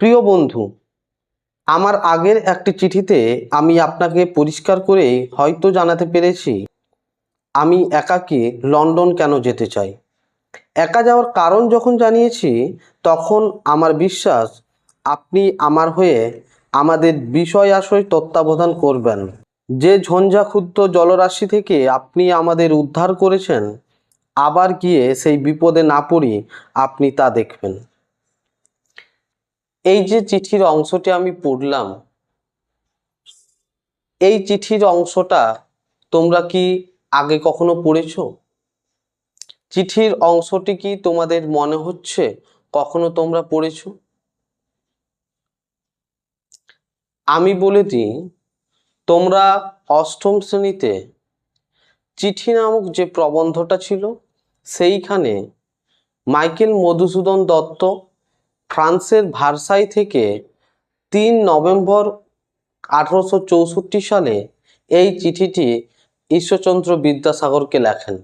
প্রিয় বন্ধু, আমার আগের একটি চিঠিতে আমি আপনাকে পরিষ্কার করে হয়তো জানাতে পেরেছি, আমি একাকী লন্ডন কেন যেতে চাই? একা যাওয়ার কারণ যখন জানিয়েছি, তখন আমার বিশ্বাস, আপনি আমার হয়ে আমাদের বিষয় আশয় তত্ত্বাবধান করবেন। যে ঝঞ্ঝাক্ষুদ্র জলরাশি থেকে আপনি আমাদের উদ্ধার করেছেন, আবার গিয়ে সেই বিপদে না পড়ি আপনি তা দেখবেন। এই যে চিঠির অংশটি আমি পড়লাম, এই চিঠির অংশটা তোমরা কি আগে কখনো পড়েছ? চিঠির অংশটি কি তোমাদের মনে হচ্ছে কখনো তোমরা পড়েছ? আমি বলে দিই, তোমরা অষ্টম শ্রেণীতে চিঠি নামক যে প্রবন্ধটা ছিল, সেইখানে মাইকেল মধুসূদন দত্ত ফ্রান্সের ভার্সাই থেকে তিন নভেম্বর আঠারোশো চৌষট্টি সালে এই চিঠিটি ঈশ্বরচন্দ্র বিদ্যাসাগরকে লেখেন।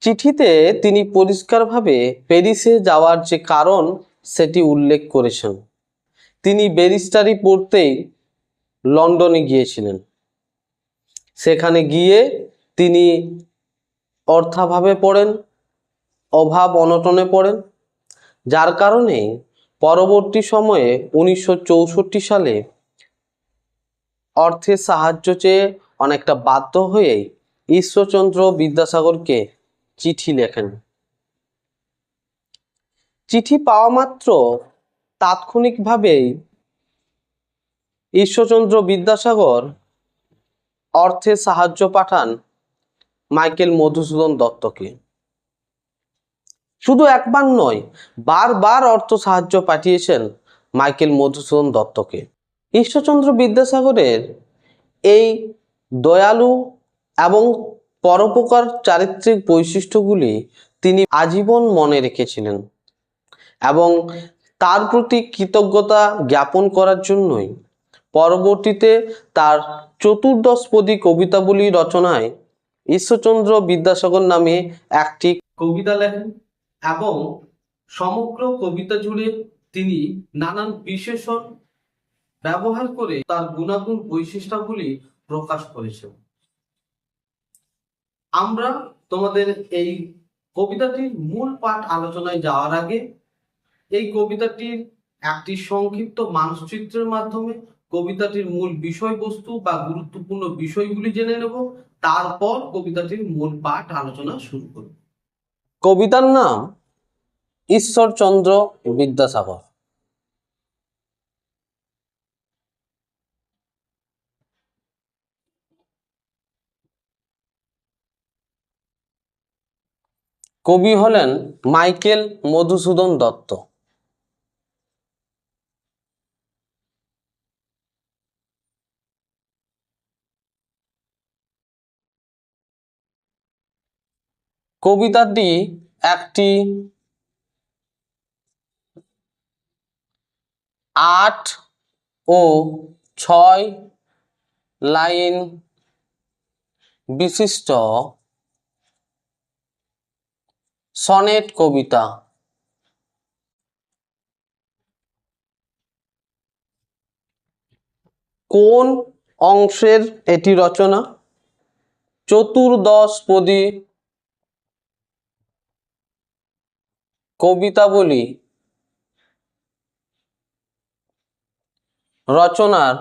চিঠিতে তিনি পরিষ্কারভাবে প্যারিসে যাওয়ার যে কারণ সেটি উল্লেখ করেছেন। তিনি ব্যারিস্টারি পড়তেই লন্ডনে গিয়েছিলেন। সেখানে গিয়ে তিনি অর্থাভাবে পড়েন, অভাব অনটনে পড়েন যার কারণে পরবর্তী সময়ে উনিশশো চৌষট্টি সালে অর্থের সাহায্য চেয়ে অনেকটা বাধ্য হয়েই ঈশ্বরচন্দ্র বিদ্যাসাগরকে চিঠি লেখেন। চিঠি পাওয়া মাত্র তাৎক্ষণিকভাবেই ঈশ্বরচন্দ্র বিদ্যাসাগর অর্থের সাহায্য পাঠান মাইকেল মধুসূদন দত্তকে। শুধু একবার নয়, বারবার অর্থ সাহায্য পাঠিয়েছেন মাইকেল মধুসূদন দত্তকে। ঈশ্বরচন্দ্র বিদ্যাসাগরের এই দয়ালু এবং পরোপকার চারিত্রিক বৈশিষ্ট্যগুলি তিনি আজীবন মনে রেখেছিলেন এবং তার প্রতি কৃতজ্ঞতা জ্ঞাপন করার জন্যই পরবর্তীতে তার চতুর্দশপদী কবিতাবলী রচনায় ঈশ্বরচন্দ্র বিদ্যাসাগর নামে একটি কবিতা লেখেন। এবং সমগ্র কবিতা জুড়ে তিনি নানান বিশেষণ ব্যবহার করে তার গুণাগুণ বৈশিষ্ট্যগুলি প্রকাশ করেছেন। আমরা তোমাদের এই কবিতাটির মূল পাঠ আলোচনায় যাওয়ার আগে এই কবিতাটির একটি সংক্ষিপ্ত মানচিত্রের মাধ্যমে কবিতাটির মূল বিষয়বস্তু বা গুরুত্বপূর্ণ বিষয়গুলি জেনে নেব। তারপর কবিতাটির মূল পাঠ আলোচনা শুরু করব। কবিতার নাম ঈশ্বরচন্দ্র বিদ্যাসাগর। কবি হলেন মাইকেল মধুসূদন দত্ত। কবিতাটি একটি আট ও ছয় লাইন বিশিষ্ট সনেট কবিতা। কোন অংশের এটি রচনা? চতুর্দশ চতুর্দশপদী কবিতাবলী, রচনার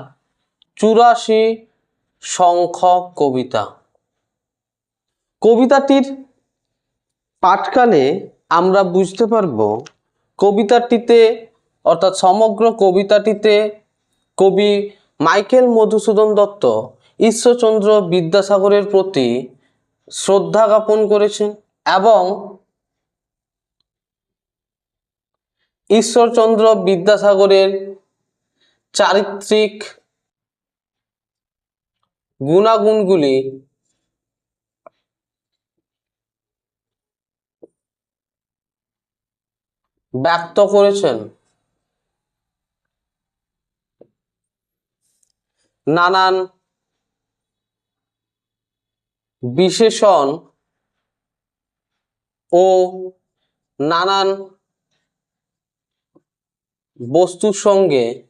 চুরাশি সংখ্যক কবিতা। কবিতাটির পাঠকালে আমরা বুঝতে পারব, কবিতাটিতে, অর্থাৎ সমগ্র কবিতাটিতে কবি মাইকেল মধুসূদন দত্ত ঈশ্বরচন্দ্র বিদ্যাসাগরের প্রতি শ্রদ্ধা জ্ঞাপন করেছেন এবং ঈশ্বরচন্দ্র বিদ্যাসাগরের চারিত্রিক গুণাগুণগুলি ব্যক্ত করেছেন। নানান বিশেষণ ও নানান বস্তুর সঙ্গে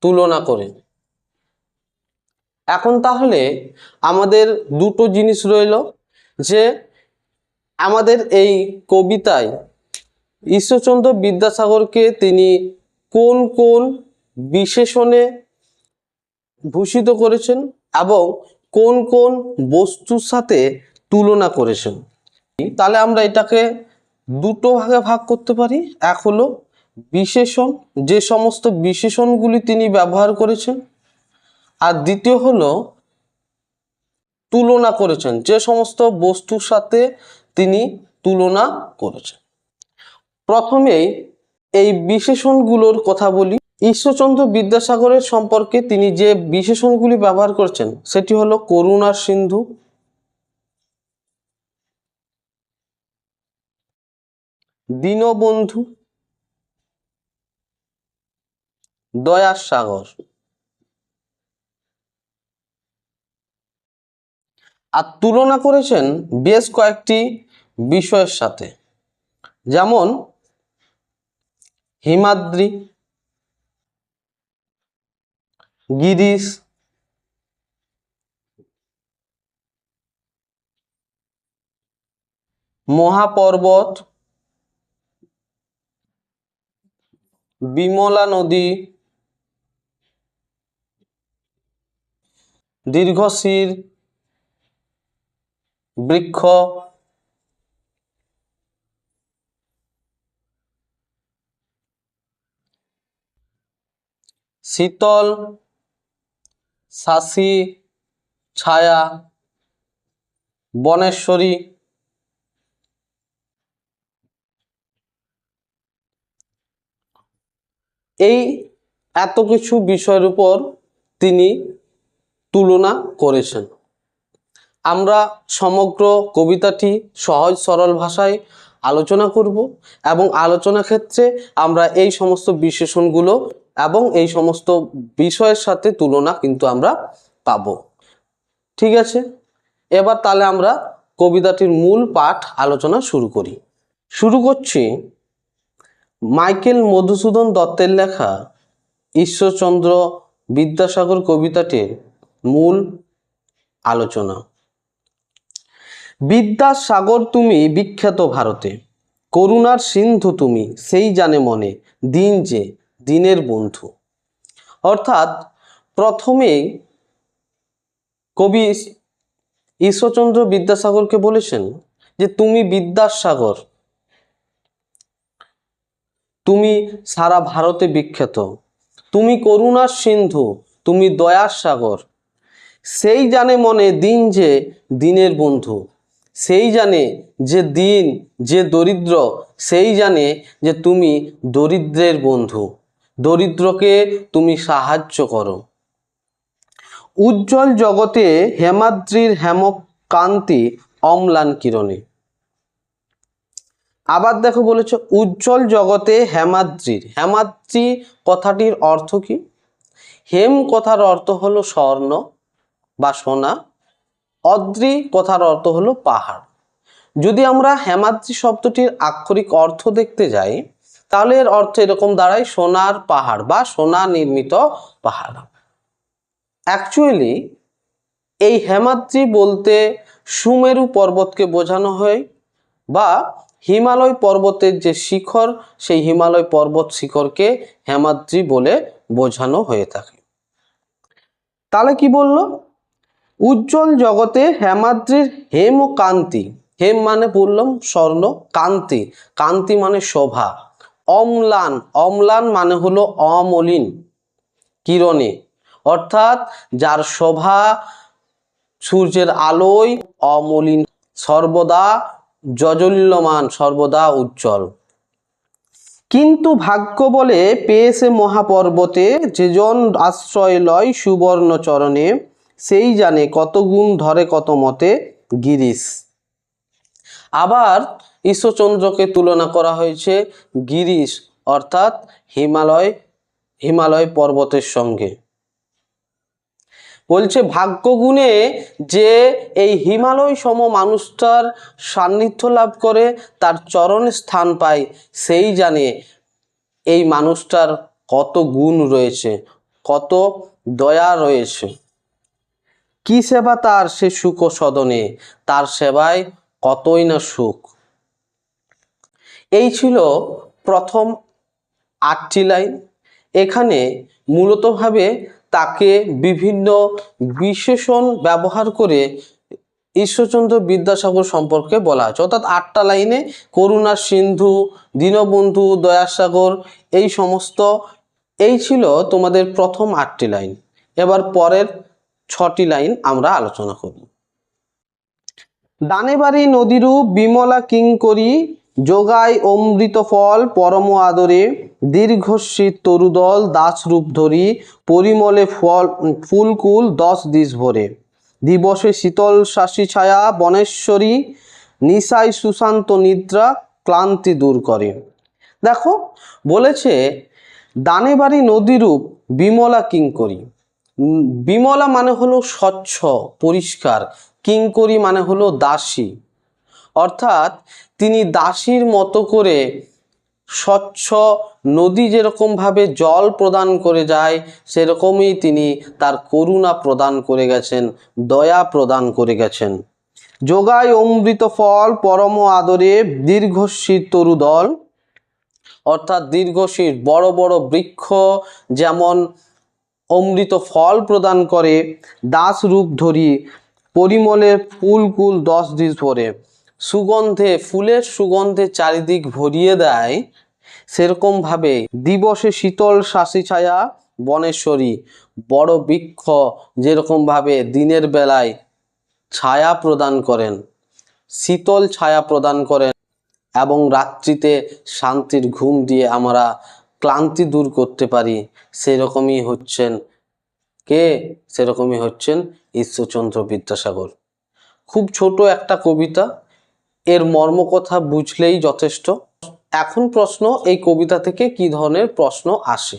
তুলনা করে। এখন তাহলে আমাদের দুটো জিনিস রইল, যে আমাদের এই কবিতায় ঈশ্বরচন্দ্র বিদ্যাসাগরকে তিনি কোন কোন বিশেষণে ভূষিত করেছেন এবং কোন কোন বস্তুর সাথে তুলনা করেছেন। তাহলে আমরা এটাকে দুটো ভাগে ভাগ করতে পারি। এক হলো বিশেষণ, যে সমস্ত বিশেষণগুলি তিনি ব্যবহার করেছেন। আর দ্বিতীয় হলো তুলনা করেছেন, যে সমস্ত বস্তুর সাথে তিনি তুলনা করেছেন। প্রথমেই এই বিশেষণগুলোর কথা বলি। ঈশ্বরচন্দ্র বিদ্যাসাগরের সম্পর্কে তিনি যে বিশেষণগুলি ব্যবহার করেছেন, সেটি হলো করুণার সিন্ধু দীনবন্ধু দয়ার সাগর। আর তুলনা করেছেন বেশ কয়েকটি বিষয়ের সাথে। যেমন হিমাদ্রি গিরিশ মহাপর্বত বিমলা নদী। দীর্ঘশির বৃক্ষ। শীতল শাসি ছায়া। বনেশ্বরী এই এত কিছু বিষয়ের উপর তিনি তুলনা করেছেন। আমরা সমগ্র কবিতাটি সহজ সরল ভাষায় আলোচনা করব এবং আলোচনা ক্ষেত্রে আমরা এই সমস্ত বিশেষণগুলো এবং এই সমস্ত বিষয়ের সাথে তুলনা কিন্তু আমরা পাব। ঠিক আছে? এবার তাহলে আমরা কবিতাটির মূল পাঠ আলোচনা শুরু করি। শুরু করছি মাইকেল মধুসূদন দত্তের লেখা ঈশ্বরচন্দ্র বিদ্যাসাগর কবিতাটির মূল আলোচনা। বিদ্যাসাগর তুমি বিখ্যাত ভারতে, করুণার সিন্ধু তুমি, সেই জানে মনে, দিন যে দিনের বন্ধু। অর্থাৎ প্রথমে কবি ঈশ্বরচন্দ্র বিদ্যাসাগরকে বলেছেন যে, তুমি বিদ্যার সাগর তুমি সারা ভারতে বিখ্যাত। তুমি করুণার সিন্ধু, তুমি দয়ার সাগর। সেই জানে মনে দিন যে দিনের বন্ধু। সেই জানে যে দিন যে দরিদ্র। সেই জানে যে তুমি দরিদ্রের বন্ধু। দরিদ্রকে তুমি সাহায্য করো। উজ্জ্বল জগতে হেমাদ্রির হেমকান্তি অম্লান কিরণে। আবার দেখো বলেছে, উজ্জ্বল জগতে হেমাদ্রির। হেমাদ্রি কথাটির অর্থ কি? হেম কথার অর্থ হলো স্বর্ণ বা সোনা। অদ্রি কথার অর্থ হলো পাহাড়। যদি আমরা হেমাদ্রি শব্দটির আক্ষরিক অর্থ দেখতে যাই, তাহলে এর অর্থ এরকম দাঁড়ায়, সোনার পাহাড় বা সোনা নির্মিত পাহাড়। অ্যাকচুয়ালি এই হেমাদ্রি বলতে সুমেরু পর্বতকে বোঝানো হয় বা হিমালয় পর্বতের যে শিখর, সেই হিমালয় পর্বত শিখরকে হেমাদ্রি বলে বোঝানো হয়ে থাকে। তাহলে কি বলল? উজ্জ্বল জগতে হেমাদ্রির হেম ও কান্তি। হেম মানে বললাম স্বর্ণ, কান্তি। কান্তি মানে শোভা। অম্লান অম্লান মানে হলো অমলিন, কিরণে। অর্থাৎ যার শোভা সূর্যের আলোয় অমলিন, সর্বদা জজল্যমান সর্বদা উজ্জ্বল। কিন্তু ভাগ্য বলে পেয়েছে মহাপর্বতে যেজন আশ্রয় লয় সুবর্ণ চরণে সেই জানে কত গুণ ধরে কত মতে গিরিশ। আবার ঈশ্বরচন্দ্রকে তুলনা করা হয়েছে গিরিশ, অর্থাৎ হিমালয় হিমালয় পর্বতের সঙ্গে। বলছে, ভাগ্যগুণে যে এই হিমালয় সম মানুষটার সান্নিধ্য লাভ করে, তার চরণে স্থান পায়, সেই জানে এই মানুষটার কত গুণ রয়েছে, কত দয়া রয়েছে। কি সেবা তার সে সুখ সদনে, তার সেবায় কতই না সুখ। এই ছিল প্রথম আটটি লাইন। এখানে মূলতভাবে তাকে বিভিন্ন বিশেষণ ব্যবহার করে ঈশ্বরচন্দ্র বিদ্যাসাগর সম্পর্কে বলা হয়েছে। অর্থাৎ আটটা লাইনে করুণা সিন্ধু, দীনবন্ধু, দয়াসাগর, এই সমস্ত, এই ছিল তোমাদের প্রথম আটটি লাইন। এবার পরের ছটি লাইন আমরা আলোচনা করব। দানেবাড়ি নদীরূপ বিমলা কিঙ্করি যোগায় অমৃত ফল পরম আদরে দীর্ঘশীত তরুদল দাসরূপ ধরি, পরিমলে ফল ফুলকুল দশ দিশ ভরে। দিবসে শীতল শাসী ছায়া বনেশ্বরী নিশায় সুশান্ত নিদ্রা ক্লান্তি দূর করে। দেখো, বলেছে দানেবাড়ি নদীরূপ বিমলা কিঙ্করি বিমলা মানে হলো স্বচ্ছ, পরিষ্কার। কিঙ্করি মানে হলো দাসী। অর্থাৎ তিনি দাসীর মতো করে স্বচ্ছ নদী যেরকমভাবে জল প্রদান করে যায়, সেরকমই তিনি তার করুণা প্রদান করে গেছেন, দয়া প্রদান করে গেছেন। যোগায় অমৃত ফল, পরম আদরে দীর্ঘশীর তরুদল অর্থাৎ দীর্ঘশীর বড় বড় বৃক্ষ যেমন অমৃত ফল প্রদান করে দাস রূপ ধরি পরিমলে ফুলকুল দশ দিন পরে। সুগন্ধে, ফুলের সুগন্ধে চারিদিক ভরিয়ে দেয়। সেরকমভাবে দিবসে শীতল শাসি ছায়া বনেশ্বরী, বড় বৃক্ষ যেরকমভাবে দিনের বেলায় ছায়া প্রদান করেন, শীতল ছায়া প্রদান করেন এবং রাত্রিতে শান্তির ঘুম দিয়ে আমরা ক্লান্তি দূর করতে পারি। সেরকমই হচ্ছেন কে? সেরকমই হচ্ছেন ঈশ্বরচন্দ্র বিদ্যাসাগর। খুব ছোট একটা কবিতা এর মর্মকথা বুঝলেই যথেষ্ট। এখন প্রশ্ন, এই কবিতা থেকে কি ধরনের প্রশ্ন আসে?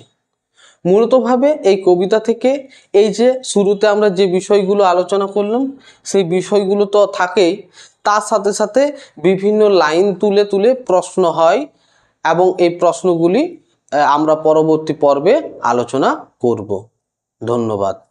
মূলতভাবে এই কবিতা থেকে এই যে শুরুতে আমরা যে বিষয়গুলো আলোচনা করলাম, সেই বিষয়গুলো তো থাকেই, তার সাথে সাথে বিভিন্ন লাইন তুলে তুলে প্রশ্ন হয় এবং এই প্রশ্নগুলি আমরা পরবর্তী পর্বে আলোচনা করব। ধন্যবাদ।